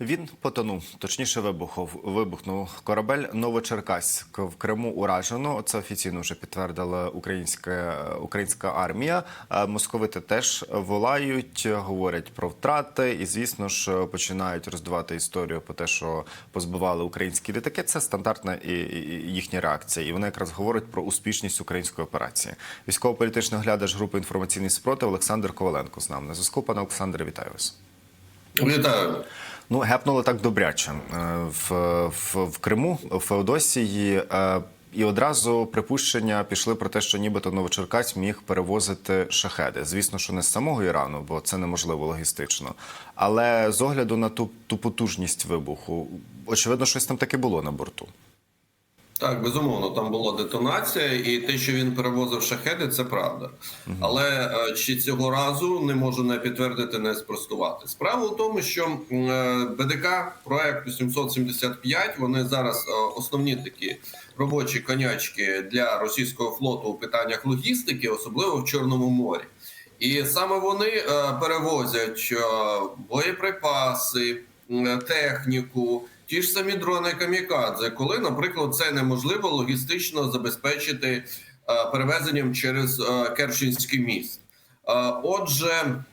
Він потонув, точніше вибухов. Вибухнув корабель Новочеркаськ в Криму уражено. Це офіційно вже підтвердила українська українська армія. Е, Московити теж волають, говорять про втрати, і звісно ж починають роздавати історію про те, що позбивали українські літаки. Це стандартна і, їхня реакція. І вони якраз говорять про успішність української операції. Військово-політичний оглядач групи інформаційний спротив Олександр Коваленко з нами на зв'язку. Пане Олександре, вітаю вас. Вітаю. Ну, гепнуло так добряче е, в, в, в Криму, в Феодосії. е, І одразу припущення пішли про те, що нібито Новочеркась міг перевозити шахеди. Звісно, що не з самого Ірану, бо це неможливо логістично. Але з огляду на ту, ту потужність вибуху, очевидно, щось там таки було на борту. Так, безумовно, там була детонація, і те, що він перевозив шахеди, це правда. Але е, чи цього разу не можу не підтвердити, не спростувати. Справа в тому, що е, БДК проекту 775, вони зараз е, основні такі робочі конячки для російського флоту у питаннях логістики, особливо в Чорному морі. І саме вони перевозять боєприпаси, техніку, ті ж самі дрони камікадзе, коли, наприклад, це неможливо логістично забезпечити е, перевезенням через е, Керченський міст. Е, Отже,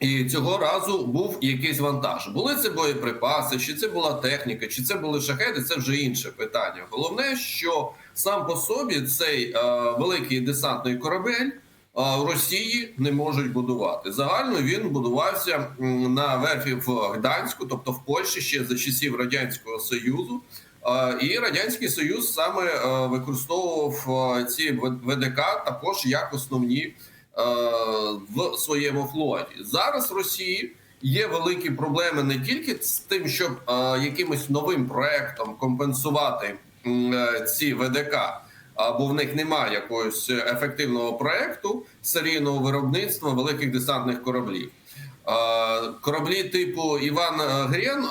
і цього разу був якийсь вантаж. Були це боєприпаси, чи це була техніка, чи це були шахеди, це вже інше питання. Головне, що сам по собі цей великий десантний корабель. Росії не можуть будувати загально. Він будувався на верфі в Гданську, тобто в Польщі, ще за часів радянського союзу. І радянський союз саме е, використовував е, ці ВДК також як основні е, в своєму флоті. Зараз в Росії є великі проблеми не тільки з тим, щоб якимось новим проектом компенсувати ці ВДК. А, Бо в них немає якогось ефективного проекту серійного виробництва великих десантних кораблів. Кораблі типу Іван Грен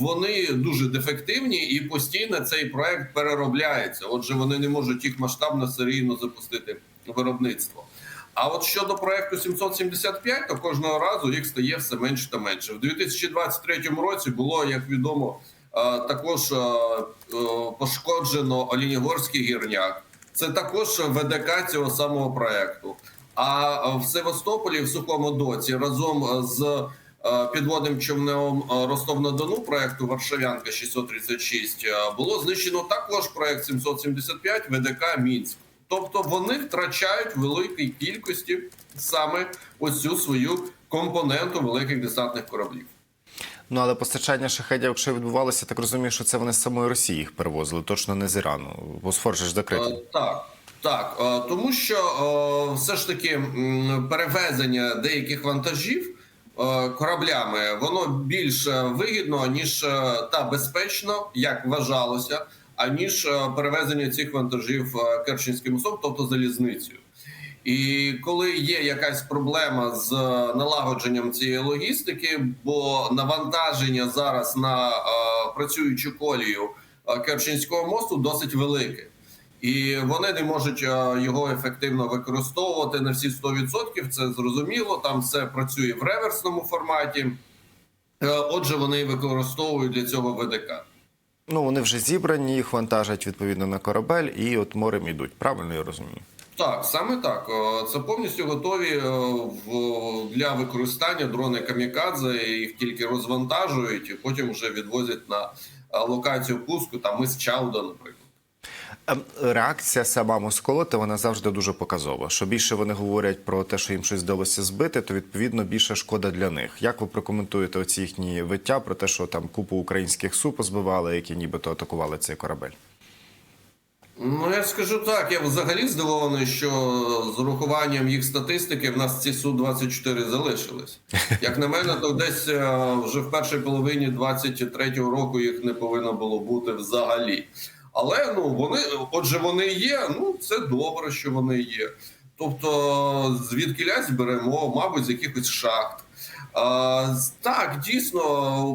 вони дуже дефективні і постійно цей проект переробляється. Отже, вони не можуть їх масштабно серійно запустити виробництво. А от щодо проекту 775, то кожного разу їх стає все менше та менше. В 2023 році було, як відомо, також е, е, пошкоджено Олінігорський гірняк. Це також ВДК цього самого проекту. А в Севастополі, в Сухому Доці, разом з е, підводним човнем е, Ростов-на-Дону проекту Варшавянка 636 е, було знищено також проект 775 ВДК Мінськ. Тобто вони втрачають великій кількості саме ось цю свою компоненту великих десантних кораблів. Ну але постачання шахедів, якщо відбувалося, так розумію, що це вони з самої Росії їх перевозили, точно не з Ірану. Босфор же ж Е, закритий. Так, так, е, тому що е, все ж таки перевезення деяких вантажів е, кораблями воно більш е, вигідно ніж е, та безпечно, як вважалося, аніж е, перевезення цих вантажів е, Керченським мостом, тобто залізницею. І коли є якась проблема з е, налагодженням цієї логістики, бо навантаження зараз на е, працюючу колію е, Керченського мосту досить велике. І вони не можуть його ефективно використовувати на всі 100%, Це зрозуміло. Там все працює в реверсному форматі. Отже, вони використовують для цього ВДК. Ну вони вже зібрані, їх вантажать відповідно на корабель, і от морем ідуть. Правильно я розумію? Так, саме так. Е, Це повністю готові е, для використання дрони камікадзе. Їх тільки розвантажують і потім вже відвозять на е, локацію пуску, там мис Чауда, наприклад. Ем, Реакція сама Москолоти, вона завжди дуже показова. Що більше вони говорять про те, що їм щось вдалося збити, то відповідно більше шкода для них. Як ви прокоментуєте оці їхні виття про те, що там купу українських су позбивали, які нібито атакували цей корабель? Ну, я скажу так, я взагалі здивований, що з урахуванням їх статистики в нас ці Су-24 залишились. Як на мене, то десь е, вже в першій половині 23-го року їх не повинно було бути взагалі. Але ну вони, отже, вони є. Ну це добре, що вони є. Тобто, звідки лясь беремо, мабуть, з якихось шахт. Так, дійсно,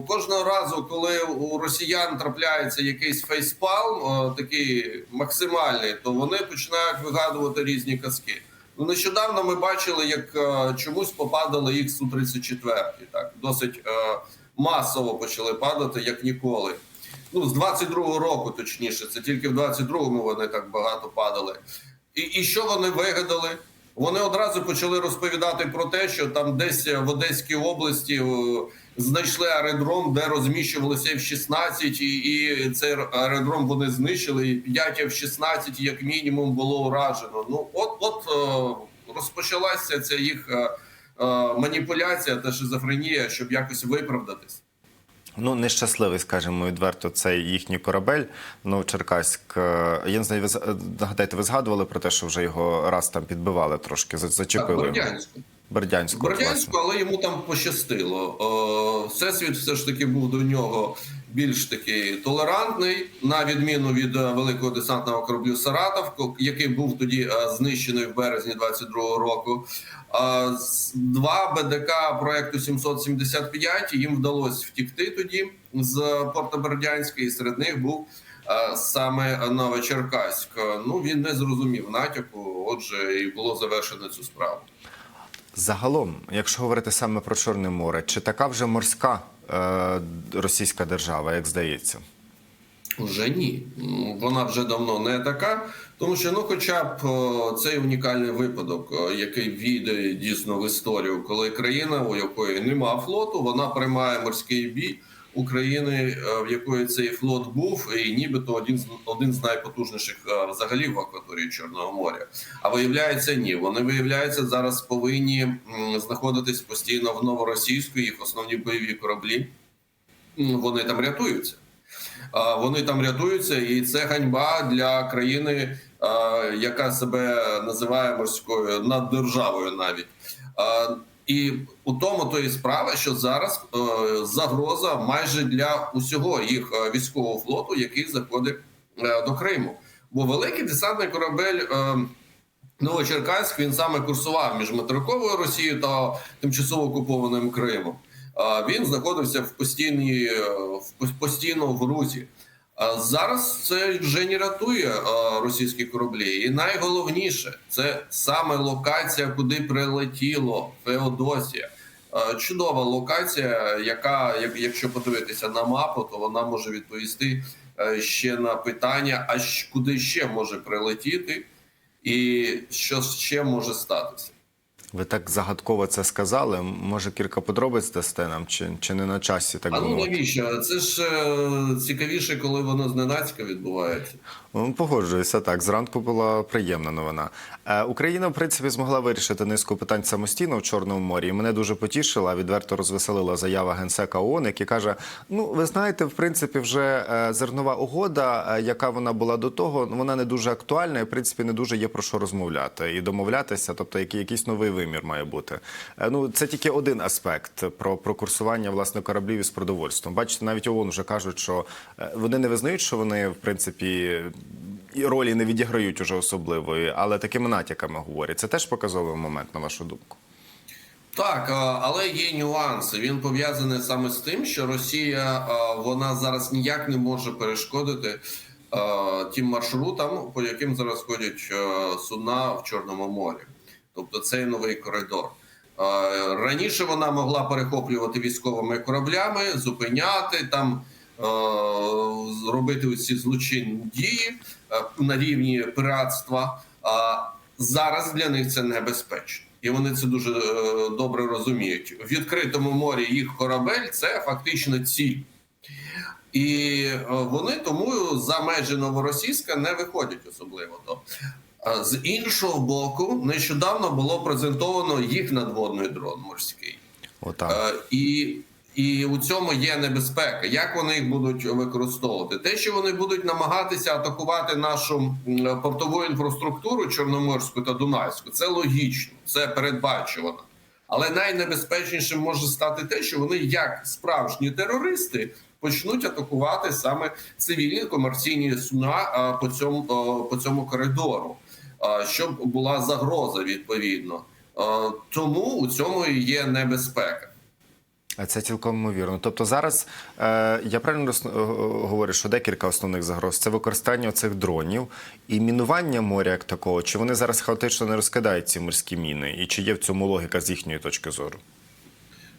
кожного разу, коли у росіян трапляється якийсь фейспалм, такий максимальний, то вони починають вигадувати різні казки. Ну, нещодавно ми бачили, як е, чомусь попадали їх су 34 Так, досить е, масово почали падати як ніколи. Ну, з 22-го року, точніше, це тільки в 22-му вони так багато падали. І, і що вони вигадали? Вони одразу почали розповідати про те, що там десь в Одеській області знайшли аеродром, де розміщувалися F-16, і, і цей аеродром вони знищили. І 5 F-16 як мінімум було уражено. Ну, от, от е, розпочалася ця їх е, е, маніпуляція та шизофренія, щоб якось виправдатись. Ну, нещасливий, скажімо, відверто, цей їхній корабель. Ну, Черкаськ. е, Я не знаю, ви е, нагадайте, ви згадували про те, що вже його раз там підбивали трошки, зачепили. Бердянську. Бердянську. Бердянську, але йому там пощастило. Всесвіт все ж таки був до нього більш такий толерантний, на відміну від е, великого десантного кораблю Саратов, який був тоді е, знищений в березні 22-го року. Два БДК проекту 775 їм вдалося втікти тоді з порта Бердянська, і серед них був е, саме Новочеркаськ. Ну він не зрозумів натяку. Отже, і було завершено цю справу. Загалом, якщо говорити саме про Чорне море, чи така вже морська е, російська держава, як здається? Вже ні, вона вже давно не така, тому що ну, хоча б цей унікальний випадок, який війде дійсно в історію, коли країна, у якої нема флоту, вона приймає морський бій України, е, в якої цей флот був, і нібито один з один з найпотужніших е, взагалі в акваторії Чорного моря. А виявляється, ні. Вони виявляється зараз повинні знаходитись постійно в новоросійську, їх основні бойові кораблі. Вони там рятуються. Вони там рятуються, і це ганьба для країни, яка себе називає морською наддержавою, навіть і у тому то і справа, що зараз е, загроза майже для усього їх е, військового флоту, який заходить е, до Криму. Бо великий десантний корабель. е, Новочеркаськ він саме курсував між материковою Росією та тимчасово окупованим Кримом. А Він знаходився в постійній е, в постійно в Грузії. Зараз це вже не рятує російські кораблі. І найголовніше це саме локація, куди прилетіло Феодосія. Чудова локація, яка, якщо подивитися на мапу, то вона може відповісти е, ще на питання: а куди ще може прилетіти, і що ще може статися. Ви так загадково це сказали. Може, кілька подробиць дасте нам, чи, чи не на часі, так А ну навіщо? Це ж е, цікавіше, коли воно зненацька відбувається. Погоджуюся, так. Зранку була приємна новина. Е, Україна, в принципі, змогла вирішити низку питань самостійно в Чорному морі. І мене дуже потішила, відверто розвеселила заява генсека ООН, який каже: ну, ви знаєте, в принципі, вже е, зернова угода, е, яка вона була до того, вона не дуже актуальна, і в принципі не дуже є про що розмовляти і домовлятися. Тобто, який якийсь новий вимір має бути. Е, Ну, це тільки один аспект про, про курсування власне кораблів із продовольством. Бачите, навіть ООН вже кажуть, що е, вони не визнають, що вони в принципі ролі не відіграють уже особливої, але такими натяками говорять. Це теж показовий момент, на вашу думку. Так, е, але є нюанси. Він пов'язаний саме з тим, що Росія вона зараз ніяк не може перешкодити тим маршрутам, по яким зараз ходять судна в Чорному морі. Тобто цей новий коридор. Раніше вона могла перехоплювати військовими кораблями, зупиняти там, е, робити усі злочинні дії на рівні пиратства. А зараз для них це небезпечно. І вони це дуже е, добре розуміють. В відкритому морі їх корабель це фактично ціль. І е, вони тому за межі новоросійська не виходять особливо. З іншого боку, нещодавно було презентовано їх надводний дрон морський. Отак. Е, І, і у цьому є небезпека. Як вони їх будуть використовувати? Те, що вони будуть намагатися атакувати нашу портову інфраструктуру Чорноморську та Дунайську, це логічно, це передбачувано. Але найнебезпечнішим може стати те, що вони, як справжні терористи, почнуть атакувати саме цивільні комерційні судна по цьому, по цьому коридору, щоб була загроза відповідно. Тому у цьому і є небезпека. Це цілком ймовірно. Тобто зараз е, я правильно е, говорю, що декілька основних загроз це використання цих дронів і мінування моря як такого. Чи вони зараз хаотично не розкидають ці морські міни? І чи є в цьому логіка з їхньої точки зору?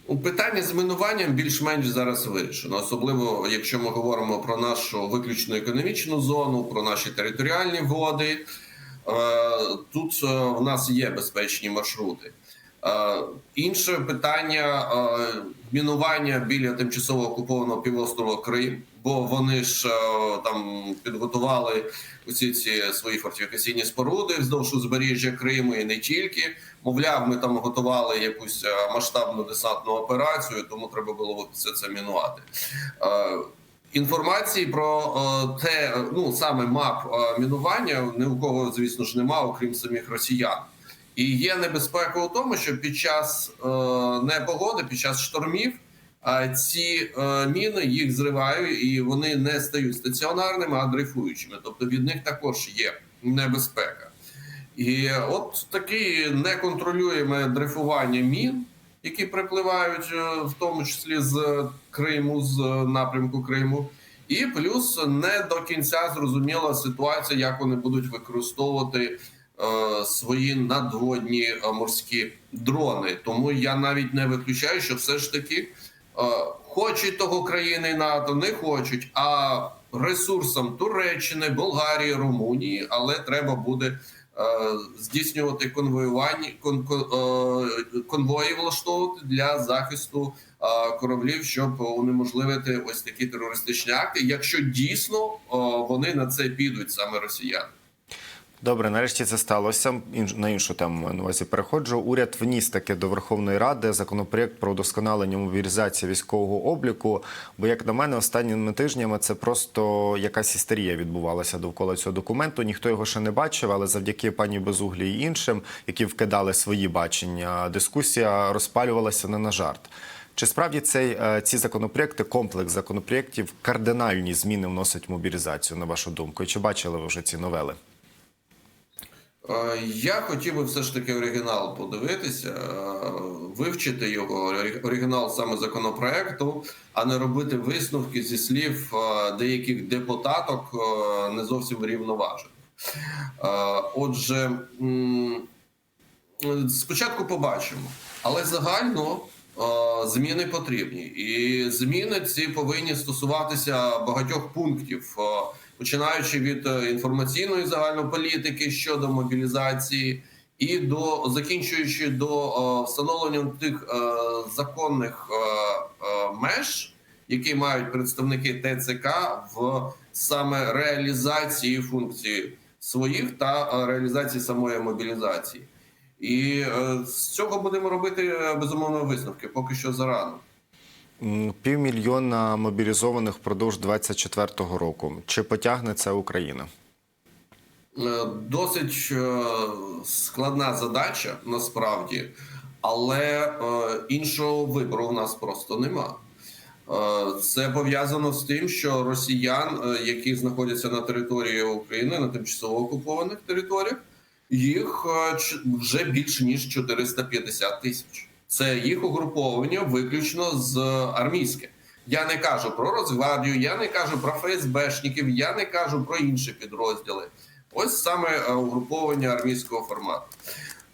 Ну, Питання з минуванням більш-менш зараз вирішено, особливо якщо ми говоримо про нашу виключно економічну зону, про наші територіальні води. Е, Тут е, в нас є безпечні маршрути. Е, Інше питання мінування біля тимчасово окупованого півострова Крим, бо вони ж там підготували усі ці свої фортифікаційні споруди вздовж узбережжя Криму і не тільки. Мовляв, ми там готували якусь масштабну десантну операцію, тому треба було все це мінувати. Інформації про е, те, ну саме мап е, мінування, ні у кого, звісно ж, нема, окрім самих росіян. І є небезпека у тому, що під час е, непогоди, під час штормів, ці міни їх зривають, і вони не стають стаціонарними, а дрейфуючими. Тобто від них також є небезпека. І от таке неконтролюєме дрейфування мін, які припливають, е, в тому числі з Криму, з напрямку Криму. І плюс не до кінця зрозуміла ситуація, як вони будуть використовувати е, свої надводні е, морські дрони. Тому я навіть не виключаю, що все ж таки е, хочуть того країни НАТО, не хочуть, а ресурсам Туреччини, Болгарії, Румунії, але треба буде е, здійснювати конвоювання кон, кон, е, конвої влаштовувати для захисту е, кораблів, щоб унеможливити ось такі терористичні акти, якщо дійсно е, вони на це підуть саме росіяни. Добре, нарешті це сталося. На іншу тему на увазі переходжу. Уряд вніс таки до Верховної Ради законопроєкт про удосконалення мобілізації військового обліку. Бо, як на мене, останніми тижнями це просто якась істерія відбувалася довкола цього документу. Ніхто його ще не бачив, але завдяки пані Безуглі і іншим, які вкидали свої бачення, дискусія розпалювалася не на жарт. Чи справді цей е, ці законопроекти, комплекс законопроєктів, кардинальні зміни вносять в мобілізацію, на вашу думку? І чи бачили ви вже ці новели? Е, Я хотів би все ж таки оригінал подивитися, е, вивчити його оригінал саме законопроекту, а не робити висновки зі слів е, деяких депутаток не зовсім рівноважених. Отже, спочатку побачимо, але загально зміни потрібні, і зміни ці повинні стосуватися багатьох пунктів. Починаючи від е, інформаційної загальної політики щодо мобілізації, і до закінчуючи до е, встановлення тих е, законних меж, які мають представники ТЦК в саме реалізації функцій своїх та реалізації самої мобілізації. І з цього будемо робити безумовно висновки, поки що зарано. Півмільйона мобілізованих впродовж 24-го року. Чи потягне це Україна? Е, Досить е, складна задача насправді, але е, іншого вибору в нас просто нема. Це пов'язано з тим, що росіян, які знаходяться на території України, на тимчасово окупованих територіях, їх вже більше ніж 450 тисяч. Це їх угруповання виключно з армійське. Я не кажу про Росгвардію, я не кажу про ФСБшників, я не кажу про інші підрозділи. Ось саме е, угруповання армійського формату.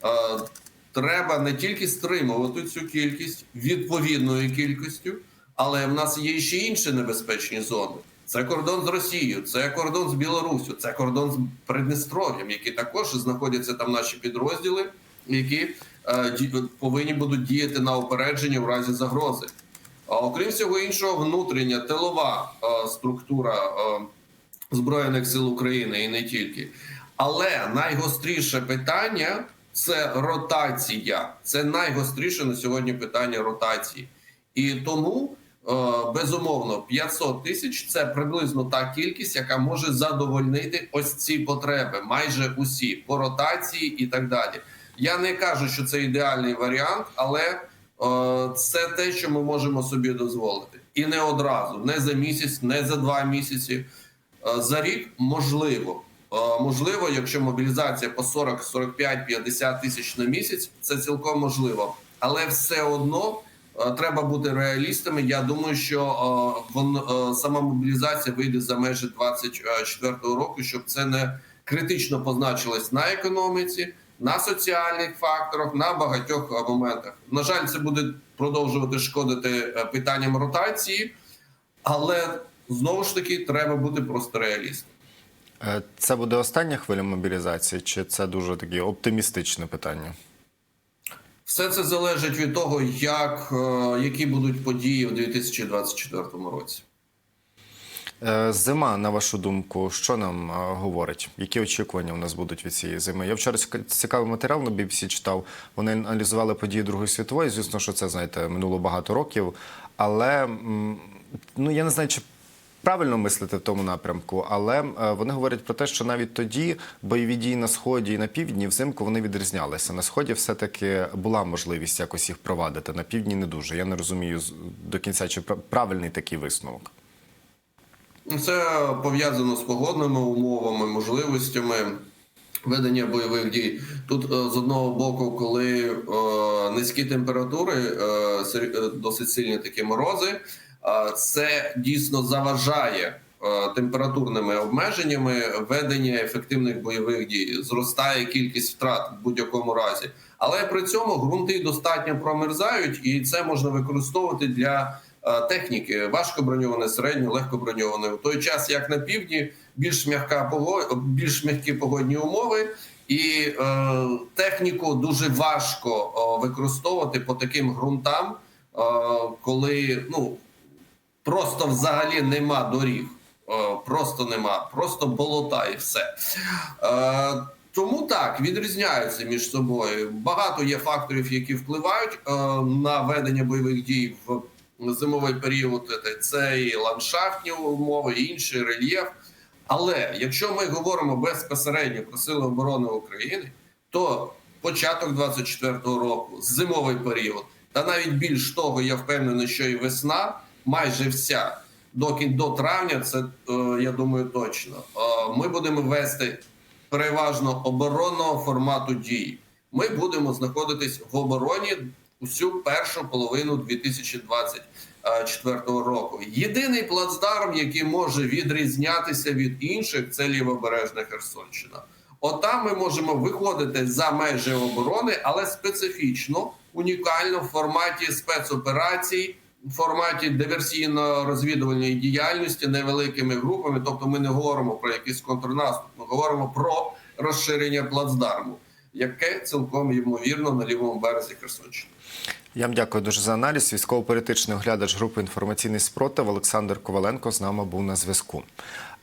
Е, Треба не тільки стримувати цю кількість відповідною кількістю, але в нас є ще інші небезпечні зони. Це кордон з Росією, це кордон з Білоруссю, це кордон з Придністров'ям, які також знаходяться там наші підрозділи, які е, повинні будуть діяти на опередження в разі загрози. Окрім всього іншого, внутрішня тилова е, структура е, Збройних сил України і не тільки. Але найгостріше питання це ротація. Це найгостріше на сьогодні питання ротації. І тому, е, безумовно, 500 тисяч це приблизно та кількість, яка може задовольнити ось ці потреби, майже усі по ротації і так далі. Я не кажу, що це ідеальний варіант, але е, це те, що ми можемо собі дозволити. І не одразу, не за місяць, не за два місяці. Е, За рік можливо. Е, Можливо, якщо мобілізація по 40, 45, 50 тисяч на місяць, це цілком можливо. Але все одно треба бути реалістами. Я думаю, що сама мобілізація вийде за межі 24 року, щоб це не критично позначилось на економіці, на соціальних факторах, на багатьох моментах. На жаль, це буде продовжувати шкодити е, питанням ротації, але знову ж таки треба бути просто реалістом. Е, Це буде остання хвиля мобілізації, чи це дуже таке оптимістичне питання? Все це залежить від того, як, е, які будуть події у 2024 році. Е, Зима, на вашу думку, що нам е, говорить? Які очікування у нас будуть від цієї зими? Я вчора ціка- цікавий матеріал на BBC читав. Вони аналізували події Другої світової. Звісно, що це знаєте, минуло багато років. Але ну я не знаю, чи правильно мислити в тому напрямку, але е, вони говорять про те, що навіть тоді бойові дії на сході і на півдні взимку вони відрізнялися. На сході все-таки була можливість якось їх провадити. На півдні не дуже. Я не розумію до кінця, чи пра- правильний такий висновок. Це пов'язано з погодними умовами, можливостями ведення бойових дій. Тут е, з одного боку, коли е, низькі температури, е, е, досить сильні такі морози, е, це дійсно заважає. е, Температурними обмеженнями ведення ефективних бойових дій зростає кількість втрат в будь-якому разі, але при цьому ґрунти достатньо промерзають, і це можна використовувати для техніки важко броньоване, середньо, легко броньоване. В той час, як на півдні, більш м'яка більш м'які погодні умови, і е, техніку дуже важко е, використовувати по таким ґрунтам, е, коли ну просто взагалі нема доріг. Е, Просто нема, просто болота і все. Е, Тому так відрізняються між собою. Багато є факторів, які впливають е, на ведення бойових дій в зимовий період. Це- Це і ландшафтні умови, і інший рельєф. Але якщо ми говоримо безпосередньо про сили оборони України, то початок 24-го року, зимовий період, та навіть більш того, я впевнений, що і весна майже вся до до травня, це е, я думаю точно. Е, Ми будемо вести переважно оборонного формату дій. Ми будемо знаходитись в обороні усю першу половину 2024 року. Єдиний плацдарм, який може відрізнятися від інших, це лівобережна Херсонщина. Отам ми можемо виходити за межі оборони, але специфічно, унікально в форматі спецоперацій, в форматі диверсійно-розвідувальної діяльності невеликими групами. Тобто, ми не говоримо про якийсь контрнаступ, ми говоримо про розширення плацдарму, яке цілком ймовірно на лівому березі Херсонщини. Я вам дякую дуже за аналіз. Військово-політичний оглядач групи інформаційний спротив Олександр Коваленко з нами був на зв'язку.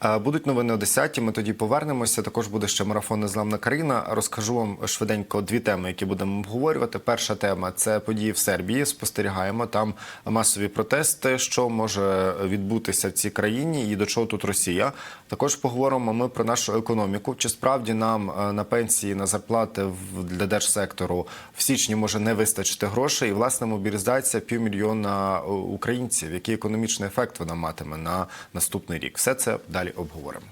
Е, Будуть новини о 10 Ми тоді повернемося. Також буде ще марафон Незламна країна. Розкажу вам швиденько дві теми, які будемо обговорювати. Перша тема це події в Сербії. Спостерігаємо там масові протести, що може відбутися в цій країні і до чого тут Росія. Також поговоримо ми про нашу економіку. Чи справді нам е, на пенсії, на зарплати для держсектору в січні може не вистачити грошей? І власне мобілізація півмільйона е, українців. Який економічний ефект вона матиме на наступний рік? Все це далі обговоримо.